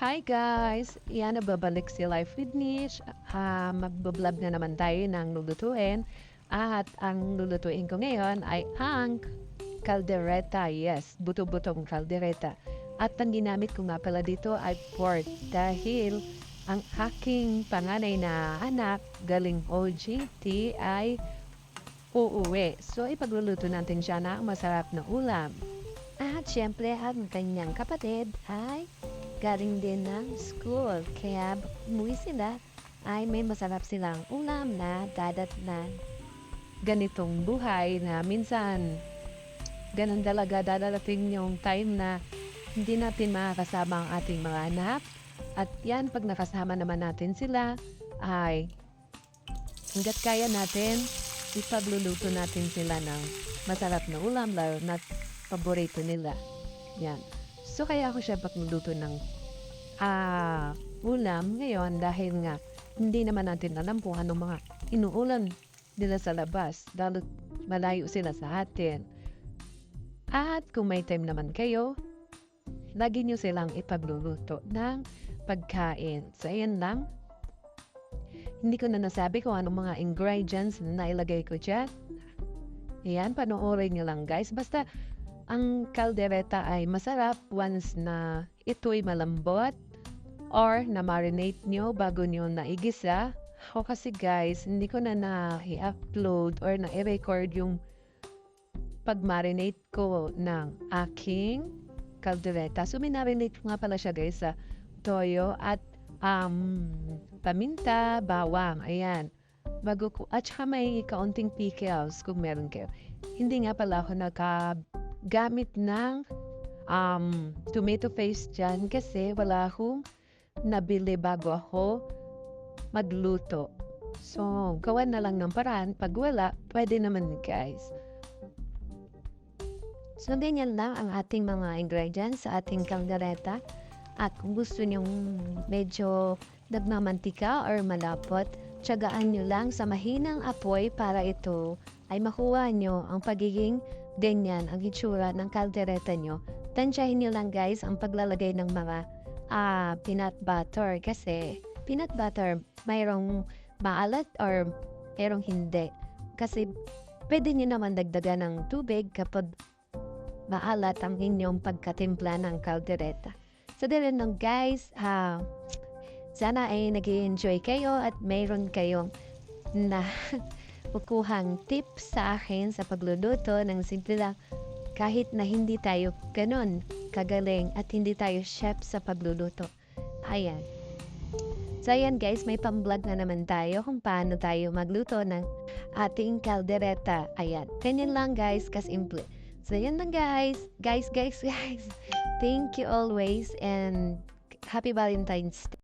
Hi guys! Yan, nababalik si Life with Niche. Uh, magbablog na naman tayo ng lulutuin. At ang lulutuin ko ngayon ay ang caldereta. Yes, buto-butong caldereta. At ang ginamit ko nga pala dito ay pork dahil ang aking panganay na anak galing OJT ay uuwi. So ipagluluto natin siya ng masarap na ulam. At syempre ang kanyang kapatid ay galing din ng school. Kaya umuwi sila ay may masarap silang ulam na dadatnan. Ganitong buhay na minsan ganun talaga dadating yung time na hindi natin makakasama ang ating mga anak. At yan, pag nakasama naman natin sila, ay hanggat kaya natin, ipagluluto natin sila ng masarap na ulam, lalo na paborito nila. Yan. So, kaya ako siya pagluluto ng ah, ulam ngayon dahil nga hindi naman natin alam kung anong mga inuulan nila sa labas dahil malayo sila sa atin. At kung may time naman kayo, lagi nyo silang ipagluluto ng pagkain. So, ayan lang. Hindi ko na nasabi kung anong mga ingredients na nailagay ko dyan. Ayan, panoorin nyo lang guys. Basta, ang kaldereta ay masarap once na ito'y malambot or na-marinate nyo bago nyo naigisa. Ako kasi guys, hindi ko na na-upload or na-record yung pag-marinate ko ng aking kaldereta. So, minarinate ko nga pala siya guys sa toyo at um, paminta, bawang. Ayan. Bago ko, at saka may kaunting pickles kung meron kayo. Hindi nga pala ako nakagamit ng um, tomato paste dyan kasi wala akong nabili bago ako magluto. So, gawan na lang ng paraan. Pag wala, pwede naman guys. So, ganyan lang ang ating mga ingredients sa ating kaldereta. At kung gusto nyong medyo nagmamantika or malapot, tiyagaan nyo lang sa mahinang apoy para ito ay makuha nyo ang pagiging ganyan ang itsura ng kaldereta nyo. Tansyahin nyo lang guys ang paglalagay ng mga ah, peanut butter kasi peanut butter mayroong maalat or mayroong hindi. Kasi pwede nyo naman dagdagan ng tubig kapag maalat ang inyong pagkatimpla ng kaldereta. So, din lang guys, ah, sana ay nag enjoy kayo at mayroon kayong na kukuhang tips sa akin sa pagluluto ng simple lang kahit na hindi tayo ganun kagaling at hindi tayo chef sa pagluluto. Ayan. So ayan guys, may pang-vlog na naman tayo kung paano tayo magluto ng ating kaldereta. Ayan. Ganyan lang guys, kasimple. So ayan lang guys. Guys, guys, guys. Thank you always and happy Valentine's Day.